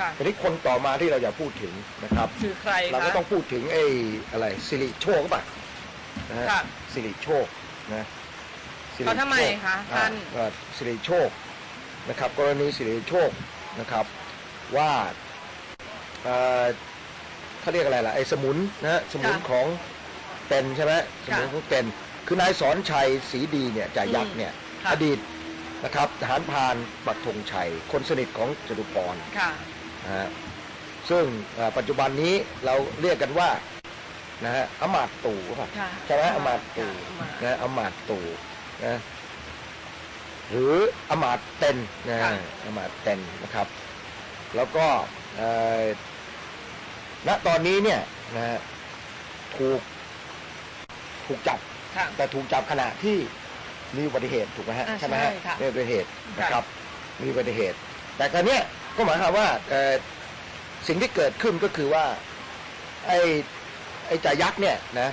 ค่ะ ทีนี้คนต่อมาที่เราอยากพูดถึงนะครับ คือใครเราคะก็ต้องพูดถึงไอ้อะไรสิริโชคป่ะนะฮะค่ะ สิริโชคนะสิริเขาทำไมโชคะอ่ท่านเอ่อสิริโชคนะครับ กรณีสิริโชคนะครับว่าเอ่อเขาเรียกอะไรล่ะไอ้สมุนนะฮะสมุนค่ะของเป็นใช่ไหมสค่ะมุนของเป็นคือนายสอนชัยศรีดีเนี่ยจ่ายักษ์เนี่ยค่ะ อดีตนะครับทหารพรานปักธงชัย คนสนิทของจตุพร ค่ะ นะฮะซึ่งเอ่อปัจจุบันนี้เราเรียกกันว่านะฮะอำมาตย์ตู่ป่ะค่ะใช่ไหมอำมาตย์ตู่ค่ะอำมาตย์นะอำมาตย์ตู่นะหรืออำมาตย์เต็นนะค่ะอำมาตย์เต็นนะครับ แล้วก็เอ่อณตอนนี้เนี่ยนะฮะถูกถูกจับค่ะแต่ถูกจับขณะที่มีอุบัติเหตุถูกไหมฮะอ่าใช่ไหมฮะใช่ค่ะมีอุบัติเหตุค่ะนะครับ มีอุบัติเหตุ แต่ตอนเนี้ย ก็หมายความว่าเอ่อสิ่งที่เกิดขึ้นก็คือว่าไอ้ไอ้จ่ายักษ์เนี่ยนะ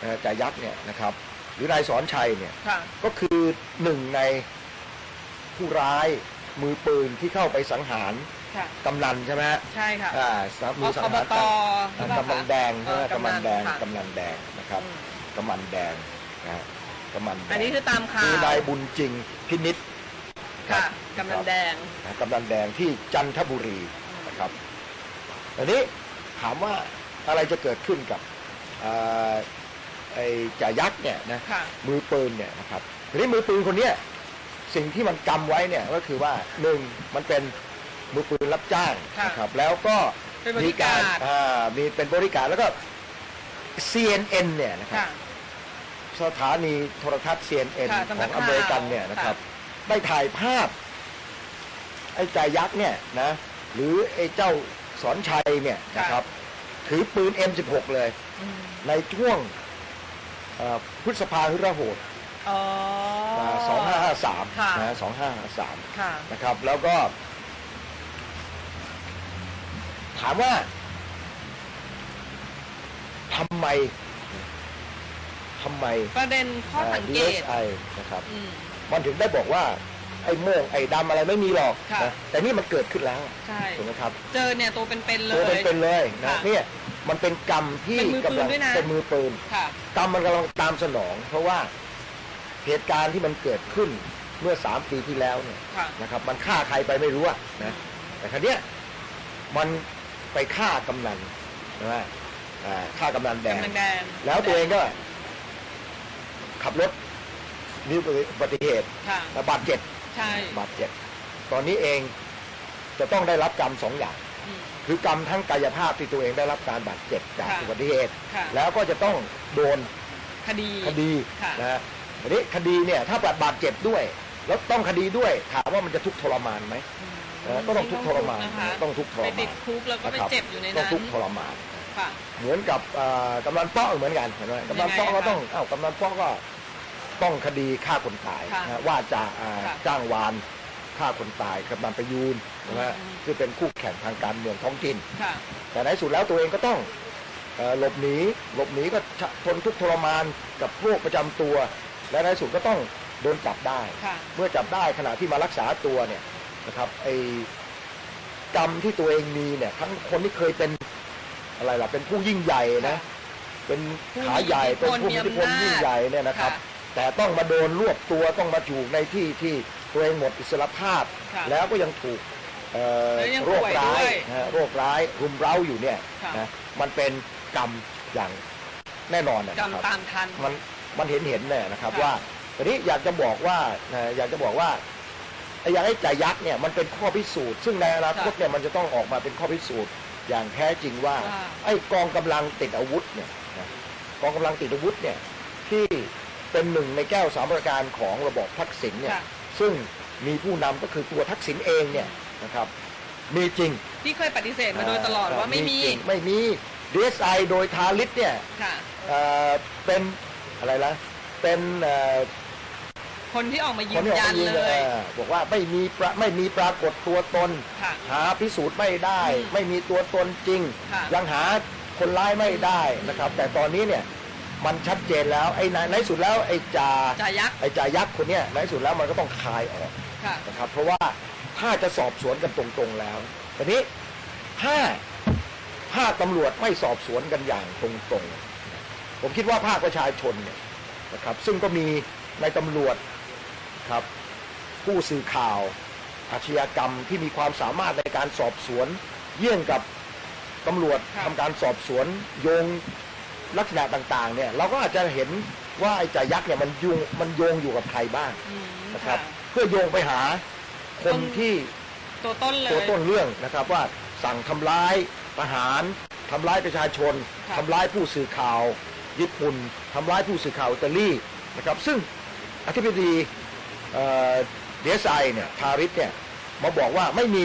เอ่อจ่ายักษ์เนี่ยนะครับ หรือนายสอนชัยเนี่ยค่ะก็คือหนึ่งในผู้ร้ายมือปืนที่เข้าไปสังหารค่ะกำนันใช่ไหมฮะใช่ค่ะอ่าสามมือสังหารอบตอ่าหรือเปล่าคะกำนันแดงใช่ไหมเออกำนันแดงค่ะกำนันแดงนะครับอืมกำนันแดงนะฮะกำนันแดงอันนี้คือตามข่าคืวอนายบุญจริงพินิษค่ะ กำนันแดง นะกำนันแดงที่จันทบุรีนะครับอันนี้ถามว่าอะไรจะเกิดขึ้นกับเอ่อไอ้จ่ายักษ์เนี่ยนะค่ะ มือปืนเนี่ยนะครับทีนี้มือปืนคนเนี้ยสิ่งที่มันกำไว้เนี่ยก็คือว่าหนึ่งมันเป็นมือปืนรับจ้างค่ะนะครับแล้วก็เป็นบริมีการ อ่ามีเป็นบริการแล้วก็ CNN เนี่ยนะครับ ค่ะ สถานีโทรทัศน์ CNN ค่ะขสำนัอกงข่าวอเมริกันเนี่ยนะครับ ค่ได้ถ่ายภาพ ไอ้จ่ายักษ์เนี่ยนะหรือไอ้เจ้าสอนชัยเนี่ยนะครับ ถือปืน M16 เลย อืมในช่วงเอ่อพฤษภาหึระโหดอ๋อสองห้าห้าสามค่ะนะสองห้าห้าสามค่ะ นะครับแล้วก็ ถามว่าทำไมทำไมประเด็นข้อสังเกต ไอนะครับ อืมมันถึงได้บอกว่า ไอ้โม่งไอ้ดำอะไรไม่มีหรอกค่ะ นะแต่นี่มันเกิดขึ้นแล้วใช่ ถูกไหมครับเจอเนี่ยตัวเป็นๆเลตัวยเป็นๆเลยนะค่ะเนี่ยมันเป็นกรรมที่เป็นมือปืนกำลังด้วยนะ เป็นมือปืน ค่ะ กรรมมันกำลังตามสนอง เพราะว่าเหตุการณ์ที่มันเกิดขึ้นเมื่อสามปีที่แล้วเนี่ยค่ะ นะครับ มันฆ่าใครไปไม่รู้อะนะแต่ครั้เนี้ยมันไปฆ่ากำนันใช่ไหมอ่าฆ่ากำนันแดง กำลังแดงแล้วตัวเองก็ ขับรถมีอุบัติเหตุค่ะและบาดเจ็บใช่ บาดเจ็บตอนนี้เองจะต้องได้รับกรรมสองอย่างอืมคือกรรมทั้งกายภาพที่ตัวเองได้รับการบาดเจ็บจากค่ะอุบัติเหตุค่ะแล้วก็จะต้องโดนคดีคดีค่ะนะฮะทีนี้คดีเนี่ยถ้าบาดบาดเจ็บด้วย แล้วต้องคดีด้วยถามว่ามันจะทุกข์ทรมานไหมอืมเออก็ต้องทุกข์ทรมานนะคะต้องทุกข์ทรไปมานติดคุกแล้วก็ไปนะครับเจ็บอยู่ในต้อนั้งนทุกข์ทรมานค่ะเหมือนกับเอ่อกำนันป้อเหมือนกันเห็นไหมกำนันป้อยังไงก็อะคะต้องอ้าวกำนันป้อก็ ต้องคดีฆ่าคนตายค่ะนะฮะว่าจะอ่าค่ะจ้างวานฆ่าคนตายกำนันประยูนนะฮะอืม ซึ่งเป็นคู่แข่งทางการเมืองท้องถิ่น ค่ะ แต่ในสุดแล้วตัวเองก็ต้องเอ่อหลบหนีหลบหนีก็ทนทุกข์ทรมานกับโรคประจำตัว และในสุดก็ต้องโดนจับได้ ค่ะ เมื่อจับได้ขณะที่มารักษาตัวเนี่ยนะครับไอ้กรรมที่ตัวเองมีเนี่ยทั้งคนที่เคยเป็นอะไรล่ะเป็นผู้ยิ่งใหญ่นะ เป็นขาใหญ่เป็นผู้มีอิทธิพลยิ่งใหญ่เนี่ยนะครับ ค่ะ แต่ต้องมาโดนรวบตัวต้องมาถูกในที่ที่ตัวเองหมดอิสรภาพ ค่ะแล้วก็ยังถูกเอ่อแล้วยังโรคป่วยร้าด้ยวยนะฮะโรคร้ายรุมเร้าอยู่เนี่ยค่ะ นะมันเป็นกรรมอย่างแน่นอนนะกรรมครับตามทัน มันมันเห็นเห็นเนี่ยนะครับค่ะ ว่าทีนี้อยากจะบอกว่านะอยากจะบอกว่าไอ้อย่างไอ้จ่ายักษ์เนี่ยมันเป็นข้อพิสูจน์ ซึ่งในอนาคตเนี่ยมันจะต้องออกมาเป็นข้อพิสูจน์อย่างแท้จริงว่าว่าไอ้กองกำลังติดอาวุธเนี่ยนะกองกำลังติดอาวุธเนี่ยที่ เป็นหนึ่งในแก้วสามประการของระบอบทักษิณเนี่ยค่ะซึ่งมีผู้นำก็คือตัวทักษิณเองเนี่ยนะครับมีจริงที่เคยปฏิเสธมาโดยตลอดว่าไม่มีจริงไม่มีดีเอสไอโดยทาริสเนี่ยค่ะ เอ่อเป็นอะไรละเป็นเอ่อ คนที่ออกมายืคนนที่ออกยันมายืนเลยเอ่อบอกว่าไม่มีประไม่มีปรากฏตัวตน ค่ะหาพิสูจน์ไม่ได้ อืมไม่มีตัวตนจริง ค่ะยังหาคนร้ายไม่ได้นะครับ แต่ตอนนี้เนี่ย มันชัดเจนแล้วไอ้ในในที่สุดแล้วไอ้จ่าจ่ายักษ์ไอ้จ่ายักษ์คนเนี้ยในที่สุดแล้วมันก็ต้องคลายออกค่ะ นะครับ เพราะว่าถ้าจะสอบสวนกันตรงๆแล้วทีนี้ถ้าภาคตำรวจไม่สอบสวนกันอย่างตรงๆ ผมคิดว่าภาคประชาชนเนี่ยนะครับ ซึ่งก็มีในตำรวจครับ ผู้สื่อข่าวอาชญากรรมที่มีความสามารถในการสอบสวน เยี่ยงกับตำรวจค่ะทำการสอบสวนโยง ลักษณะต่างๆเนี่ยเราก็อาจจะเห็นว่าไอ้จ่ายักษ์เนี่ยมันโยงมันโยงอยู่กับใครบ้างอืมนะครับค่ะเพื่อโยงไปหาคนที่ตัวต้นเลย ตัวต้นเรื่องนะครับว่าสั่งทำร้ายทหารทำร้ายประชาชนค่ะ ทำร้ายผู้สื่อข่าว ญี่ปุ่นทำร้ายผู้สื่อข่าวอิตาลีนะครับ ซึ่งอธิบดีเอ่อเดซไซเนี่ยทาริสเนี่ยมาบอกว่าไม่มี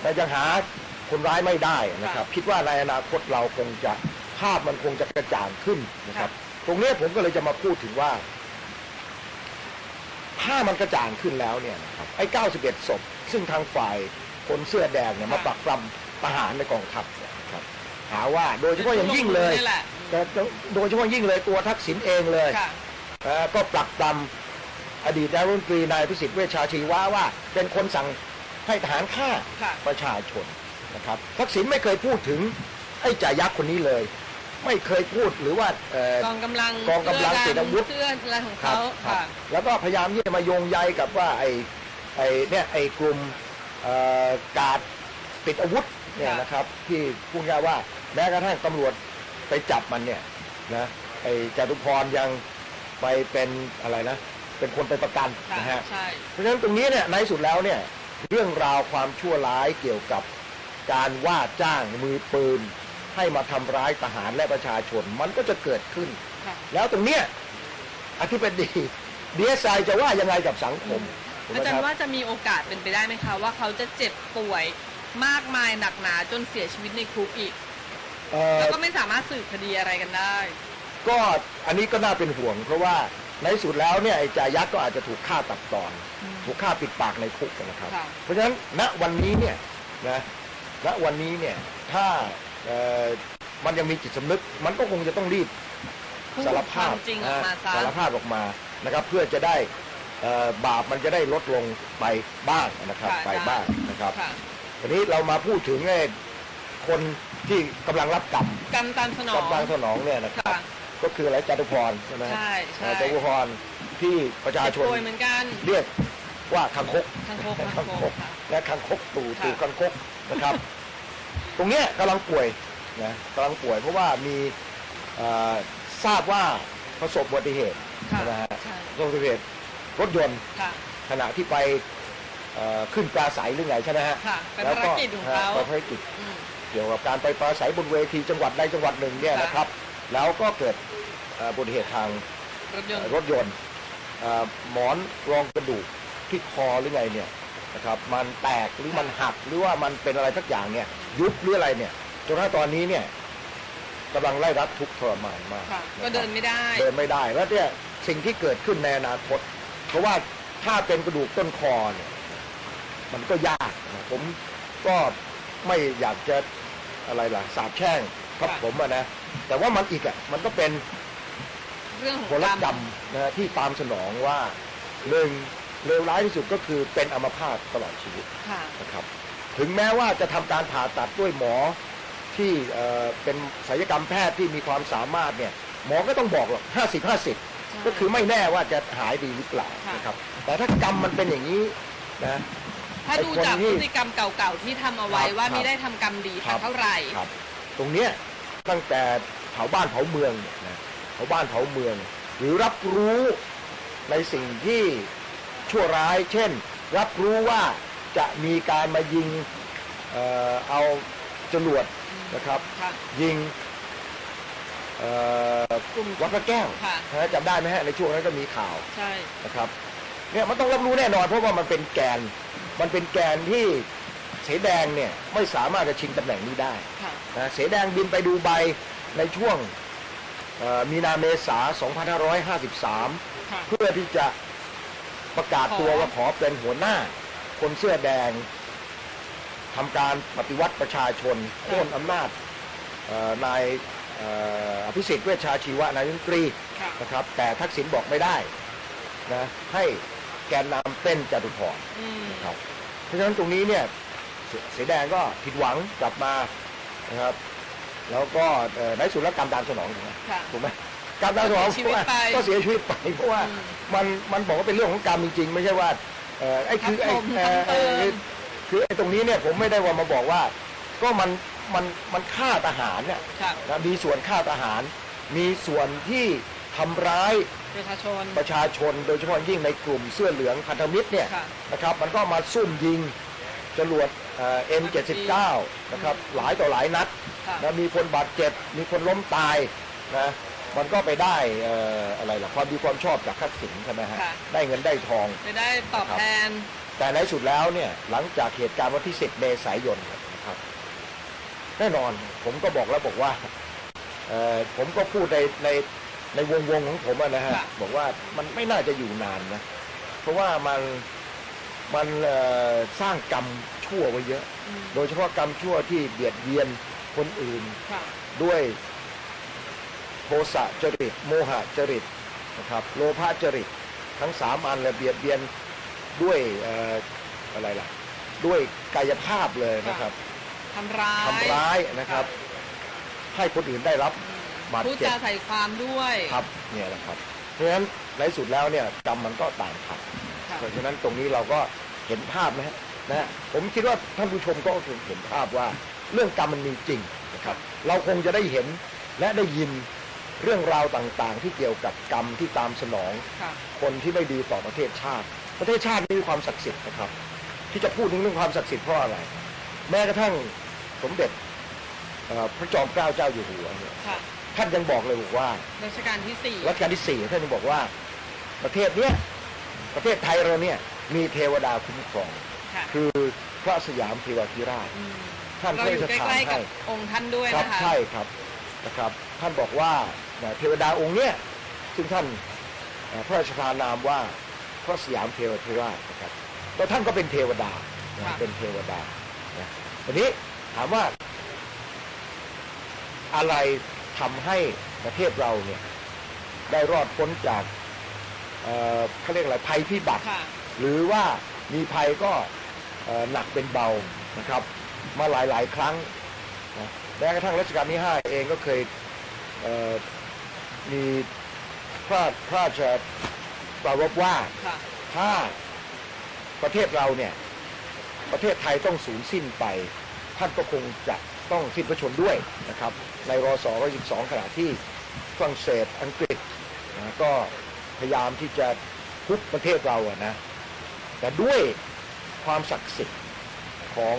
แต่ยังหาคนร้ายไม่ได้นะครับ คิดว่าในอนาคตเราคงจะ ภาพมันคงจะกระจ่างขึ้นนะครับ ตรงเนี้ยผมก็เลยจะมาพูดถึงว่า ถ้ามันกระจ่างขึ้นแล้วเนี่ยนะครับไอ้ 91 ศพ ซึ่งทางฝ่ายคนเสื้อแดงเนี่ยมาปรักปรำทหารในกองทัพเนี่ยนะครับหาว่าโดยเฉพาะอย่างยิ่งเลยนี่แหละ แต่โดยเฉพาะยิ่งเลยตัวทักษิณเองเลยค่ะ เอ่อก็ปรักปรำอดีตนายรัฐมนตรีนายพิสิทธิ์เวชชาชีวะว่า เป็นคนสั่งให้ทหารฆ่า ค่ะ ประชาชนนะครับทักษิณไม่เคยพูดถึงไอ้จ่ายักษ์คนนี้เลย ไม่เคยพูดหรือว่าเอ่อกองกำลังกองกำลังติดอาวุธเสื้ออะไรของครับเขาครับค่ะแล้วก็พยายามที่จะมาโยงใยกับว่าไอ้ไอ้เนี่ยไอ้กลุ่มเอ่อกาดติดอาวุธเนี่ยค่ะนะครับที่พูดง่ายๆว่าแม้กระทั่งตำรวจไปจับมันเนี่ยนะไอ้จตุพรยังไปเป็นอะไรนะเป็นคนไปประกันค่ะนะฮะใช่เพราะฉะนั้นตรงนี้เนี่ยในที่สุดแล้วเนี่ยเรื่องราวความชั่วร้ายเกี่ยวกับการว่าจ้างมือปืน ให้มาทำร้ายทหารและประชาชนมันก็จะเกิดขึ้น ค่ะแล้วตรงเนี้ยอธิบดีดีเอสไอจะว่ายังไงกับสังคมถูกไหมอาจารครัย์บ ว่าจะมีโอกาสเป็นไปได้ไหมคะ ว่าเขาจะเจ็บป่วยมากมายหนักหนาจนเสียชีวิตในคุกอีก เอ่อแล้วก็ไม่สามารถสืบคดีอะไรกันได้ ก็อันนี้ก็น่าเป็นห่วง เพราะว่าในที่สุดแล้วเนี่ยไอ้จ่ายักษ์ก็อาจจะถูกฆ่าตัดตอนอืมถูกฆ่าปิดปากในคุกนะครับ ค่ะ เพราะฉะนั้นณวันนี้เนี่ยนะณวันนี้เนี่ยถ้าเอ่อ มันยังมีจิตสำนึก มันก็คงจะต้องรีบพูดสารภาพความจริงออกมาซะสารภาพออกมานะครับ เพื่อจะได้เอ่อบาปมันจะได้ลดลงไปบ้างนะครับค่ะไปบ้างนะครับค่ะทีนี้เรามาพูดถึงไอ้คนที่กำลังรับกรรมกรรมตามสนองกำลังสนองเนี่ยนะครับค่ะก็คืออะไรจตุพรใช่ไหมใช่ใช่อ่าจตุพรที่ประชาเจ็บชนป่วยเหมือนกันเรียกว่าคังคกทางโคกคัทางงโคคกกค่ะและคังคกตู่ค่ะตู่คังคกนะครับ ตรงเนี้ยกำลังป่วยนะกำลังป่วยเพราะว่ามีเอ่อทราบว่าประสบอุบัติเหตุค่ะนะฮะใช่ประสบอุบัติเหตุรถยนต์ค่ะ ขณะที่ไปเอ่อขึ้นปราศัยหรือไงใช่ไหมฮะค่ะเป็นแล้วภารกิจของเขาฮะเป็นภารกิจ อืม เกี่ยวกับการไปปราศัยบนเวทีจังหวัดใดจังหวัดหนึ่งเนี่ยค่ะ นะครับ แล้วก็เกิดเอ่ออุบัติเหตุทางรถยนต์รถยนต์เอ่อหมอนรองกระดูกที่คอหรือไงเนี่ยนะครับมันแตกหรือมันหักหรือว่ามันเป็นอะไรสักอย่างเนี่ย ยุบหรืออะไรเนี่ยจนถ้าตอนนี้เนี่ยกำลังไล่รัดทุกข์ทรมานมากค่ะะก็ครับเดินไม่ได้ เดินไม่ได้แล้วเนี่ยสิ่งที่เกิดขึ้นในอนาคต เพราะว่าถ้าเป็นกระดูกต้นคอเนี่ย มันก็ยากนะผมก็ไม่อยากจะอะไรล่ะสาบแช่งครับค่ะผมอะนะแต่ว่ามันอีกอะมันก็เป็นเรื่องของผลกรรมนะที่ตามสนองว่าหนึ่งเลวร้ายที่สุดก็คือเป็นอัมพาตตลอดชีวิตค่ะนะครับ ถึงแม้ว่าจะทำการผ่าตัดด้วยหมอที่เอ่อเป็นศัลยกรรมแพทย์ที่มีความสามารถเนี่ยหมอก็ต้องบอกหรอกห้าสิบห้าสิบก็คือไม่แน่ว่าจะหายดีหรือเปล่าค่ะนะครับ แต่ถ้ากรรมมันเป็นอย่างนี้นะถ้าดูจากไอ้คนที่พฤติกรรมเก่าๆที่ทำเอาไว้ครับว่าครับไม่ได้ทำกรรมดีครัสักบเท่าไหร่ครับตรงเนี้ยตั้งแต่เผาบ้านเผาเมืองเนี่ยนะเผาบ้านเผาเมือง หรือรับรู้ในสิ่งที่ชั่วร้าย เช่น รับรู้ว่า จะมีการมายิงเอ่อเอาจรวดนะครับ ค่ะ ยิงเอ่อกลุ่ม วัดพระแก้วค่ะ นะจำได้ไหมฮะในช่วงนั้นก็มีข่าวใช่ นะครับเนี่ยมันต้องรับรู้แน่นอน เพราะว่ามันเป็นแกน มันเป็นแกนที่เสแดงเนี่ยไม่สามารถจะชิงตำแหน่งนี้ได้ ค่ะ นะเสแดงบินไปดูใบในช่วงเอ่อมีนาเมษา 2553 ค่ะ เพื่อที่จะประกาศตัวขอ ว่าขอเป็นหัวหน้า คนเสื้อแดงทำการปฏิวัติประชาชนโค่นอำนาจเอ่อนายเอ่ออภิสิทธิ์เวชชาชีวะนายกรัฐมนตรีค่ะนะครับ แต่ทักษิณบอกไม่ได้นะให้แกนนำเป็นจตุพรอืมนะครับเพราะฉะนั้นตรงนี้เนี่ยเสเสียแดงก็ผิดหวังกลับมานะครับแล้วก็เอ่อในสุดแล้วกรรมตามสนองถูกไหมค่ะถูกไหมกรรมตามสนองเสียชีวิตไปก็เสียชีวิตไปเพราะว่าอืมมันมันบอกว่าเป็นเรื่องของกรรมจริงๆ ไม่ใช่ว่า เอ่อไอ้คือไอ้ทับถมเอ่อซ้ำเติมไอ้คือไอ้ตรงนี้เนี่ยผมไม่ได้ว่ามาบอกว่า ก็มันมันมันฆ่าทหารเนี่ยค่ะนะมีส่วนฆ่าทหาร มีส่วนที่ทำร้ายประชาชน ประชาชน โดยเฉพาะยิ่งในกลุ่มเสื้อเหลืองพันธมิตรเนี่ยค่ะ นะครับมันก็มาซุ่มยิงจรวดเอ่อ M79 นะครับหลายต่อหลายนัดค่ะนะมีคนบาดเจ็บ มีคนล้มตายนะ มันก็ไปได้เอ่ออะไรล่ะความดีความชอบจากทักษิณใช่ไหมฮะค่ะ ได้เงินได้ทอง จะได้ตอบแทน แต่ในสุดแล้วเนี่ยหลังจากเหตุการณ์วันที่ 10 เมษายนนะครับ แน่นอนผมก็บอกแล้วบอกว่าเอ่อผมก็พูดในในในวงวงๆของผมอะนะฮะค่ะ บอกว่ามันไม่น่าจะอยู่นานนะ เพราะว่ามันมันเอ่อสร้างกรรมชั่วไว้เยอะ อืมโดยเฉพาะกรรมชั่วที่เบียดเบียนคนอื่น ค่ะ ด้วยโท สะจริต โมหะจริตนะครับโลภะจริตทั้งสามอันเลยเบียดเบียนด้วยเอ่ออะไรล่ะด้วยกายภาพเลยนะครับทำร้ายทำร้ายนะครับ ให้คนอื่นได้รับอืมบาดเจ็บพูดจาใส่ความด้วยครับเนี่ยแหละครับ เพราะฉะนั้นในสุดแล้วเนี่ยกรรมมันก็ต่างขันค่ะเพราะฉะนั้นตรงนี้เราก็เห็นภาพนะฮะนะฮะผมคิดว่าท่านผู้ชมก็คงเห็นภาพว่า เรื่องกรรมมันมีจริงนะครับ เราคงจะได้เห็นและได้ยิน เรื่องราวต่างๆ ที่เกี่ยวกับกรรมที่ตามสนอง ค่ะคนที่ไม่ดีต่อประเทศชาติ ประเทศชาตินี่มีความศักดิ์สิทธิ์นะครับ ที่จะพูดถึงเรื่องความศักดิ์สิทธิ์เพราะอะไร แม้กระทั่งสมเด็จเอ่อพระจอมเกล้าเจ้าอยู่หัวเนี่ยค่ะท่านยังบอกเลยบอกว่า รัชกาลที่สี่รัชกาลที่สี่ท่านยังบอกว่าประเทศเนี้ยประเทศไทยเราเนี่ยมีเทวดาคุ้มครอง ค่ะคือพระสยามเทวาธิราชมท่านเราพระอยู่ราชใกทานล้ๆกัให้บองค์ท่านด้วยครับนะคะ ใช่ครับนะครับ ท่านบอกว่า เทวดาองค์เนี้ยซึ่งท่านเอ่อพระราชทานนามว่าพระสยามเทวาธิราชนะครับแล้วท่านก็เป็นเทวดานะเป็นเทวดานะทีนี้ถามว่าอะไรทำให้ประเทศเราเนี่ยได้รอดพ้นจากเอ่อเขาเรียกอะไรภัยพิบัติค่ะหรือว่ามีภัยก็เอ่อหนักเป็นเบานะครับ มาหลายๆครั้งนะแม้กระทั่งรัชกาลที่ 5 เองก็เคยเอ่อ มีพระพระราชปรารภว่าค่ะ ถ้าประเทศเราเนี่ย ประเทศไทยต้องสูญสิ้นไป ท่านก็คงจะต้องสิ้นพระชนม์ด้วยนะครับ ในรศ112ขณะที่ฝรั่งเศสอังกฤษนะก็พยายามที่จะทุบประเทศเราอะนะ แต่ด้วยความศักดิ์สิทธิ์ของ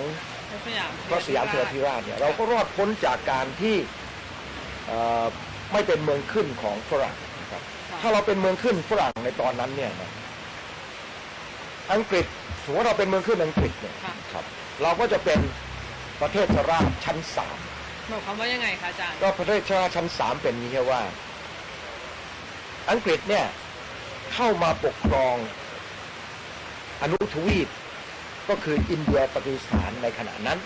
พระสยามพระสยามเทวทิราชเนี่ยเราก็รอดพ้นจากการที่เอ่อ ไม่เป็นเมืองขึ้นของฝรั่งนะครับค่ะถ้าเราเป็นเมืองขึ้นฝรั่งในตอนนั้นเนี่ยนะอังกฤษถือว่าเราเป็นเมืองขึ้นอังกฤษเนี่ยค่ะครับ เราก็จะเป็นประเทศราชชั้นสามหมายความว่ายังไงคะอาจารย์ก็ประเทศราชชั้นสามเป็นอย่างนี้แค่ว่า อังกฤษเนี่ยเข้ามาปกครองอนุทวีปก็คืออินเดียปากีสถานในขณะนั้น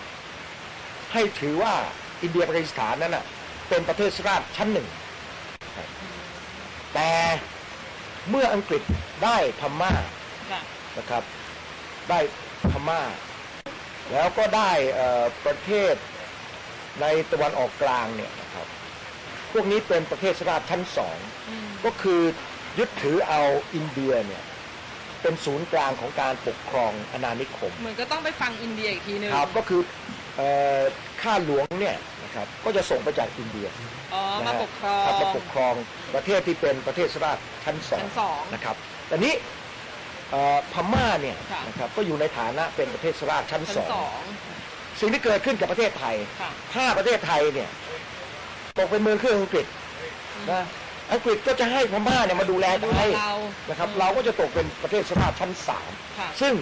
ให้ถือว่าอินเดียปากีสถานนั้นน่ะ เป็นประเทศราชชั้นหนึ่ง แต่เมื่ออังกฤษได้พม่าค่ะนะครับ ได้พม่า แล้วก็ได้เอ่อประเทศในตะวันออกกลางเนี่ยนะครับ พวกนี้เป็นประเทศราชชั้นสองอืมก็คือยึดถือเอาอินเดียเนี่ยเป็นศูนย์กลางของการปกครองอาณานิคม เหมือนก็ต้องไปฟังอินเดียอีกทีนึงครับก็คือเอ่อข้าหลวงเนี่ย นะครับ ก็จะส่งไปจากอินเดียอ๋อนะมาฮะปกครองครับมาปกครองประเทศที่เป็นประเทศราชชั้นสองชั้นสองนะครับแต่นี้เอ่อพม่าเนี่ยค่ะนะครับก็อยู่ในฐานะเป็นประเทศราชชั้นชั้นสองสองสิ่งที่เกิดขึ้นกับประเทศไทยค่ะถ้าประเทศไทยเนี่ยตกเป็นเมืองขึ้นอังกฤษนะอังกฤษก็จะให้พม่าเนี่ยมาดูแลดูไทแลยเรานะครับอืมเราก็จะตกเป็นประเทศราชชั้นสามค่ะซึ่ง